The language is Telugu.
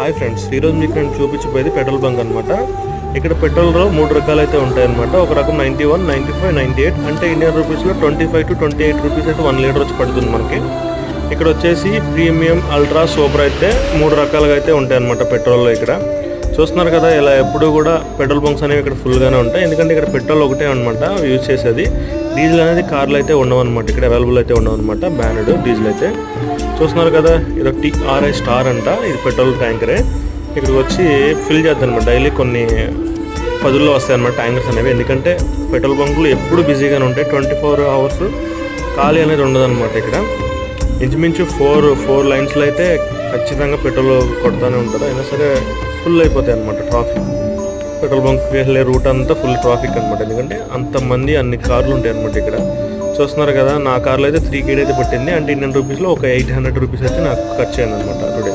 హాయ్ ఫ్రెండ్స్ ఈరోజు మీకు నేను చూపించబోయేది పెట్రోల్ బంక్ అనమాట ఇక్కడ పెట్రోల్లో మూడు రకాలు అయితే ఉంటాయన్నమాట. ఒక రకం ninety one ninety five ninety eight అంటే ఇండియన్ రూపీస్లో twenty five to twenty eight rupees అయితే వన్ లీటర్ వచ్చి పడుతుంది మనకి. ఇక్కడ వచ్చేసి ప్రీమియం అల్ట్రా సూపర్ అయితే మూడు రకాలుగా అయితే ఉంటాయన్నమాట పెట్రోల్లో ఇక్కడ. చూస్తున్నారు కదా ఇలా ఎప్పుడు కూడా పెట్రోల్ బంక్స్ అనేవి ఇక్కడ ఫుల్గానే ఉంటాయి. ఎందుకంటే ఇక్కడ పెట్రోల్ ఒకటే అనమాట యూజ్ చేసేది. డీజిల్ అనేది కార్లు అయితే ఉండవు అనమాట ఇక్కడ అవైలబుల్ అయితే ఉండవు అనమాట డీజిల్ అయితే. చూస్తున్నారు కదా ఇది టీఆర్ఐ స్టార్ అంట. ఇది పెట్రోల్ ట్యాంకరే. ఇక్కడికి వచ్చి ఫిల్ చేద్దాం అనమాట డైలీ కొన్ని పదుల్లో వస్తాయి అనమాట ట్యాంకర్స్ అనేవి. ఎందుకంటే పెట్రోల్ బంకులు ఎప్పుడు బిజీగానే ఉంటాయి. ట్వంటీ ఫోర్ అవర్స్ ఖాళీ అనేది ఉండదు అనమాట ఇక్కడ. ఇంచుమించు ఫోర్ ఫోర్ లైన్స్లో అయితే ఖచ్చితంగా పెట్రోల్ కొడతానే ఉంటారు. అయినా సరే ఫుల్ అయిపోతాయి అనమాట ట్రాఫిక్. పెట్రోల్ బంక్కి వెళ్ళే రూట్ అంతా ఫుల్ ట్రాఫిక్ అనమాట ఎందుకంటే అంతమంది అన్ని కార్లు ఉంటాయి అనమాట ఇక్కడ. చూస్తున్నారు కదా నా కార్లో అయితే త్రీ కేడ్ అయితే పట్టింది. అంటే ఇండియన్ రూపీస్లో ఒక ఎయిట్ హండ్రెడ్ రూపీస్ అయితే నాకు ఖర్చు అయింది అనమాట టుడే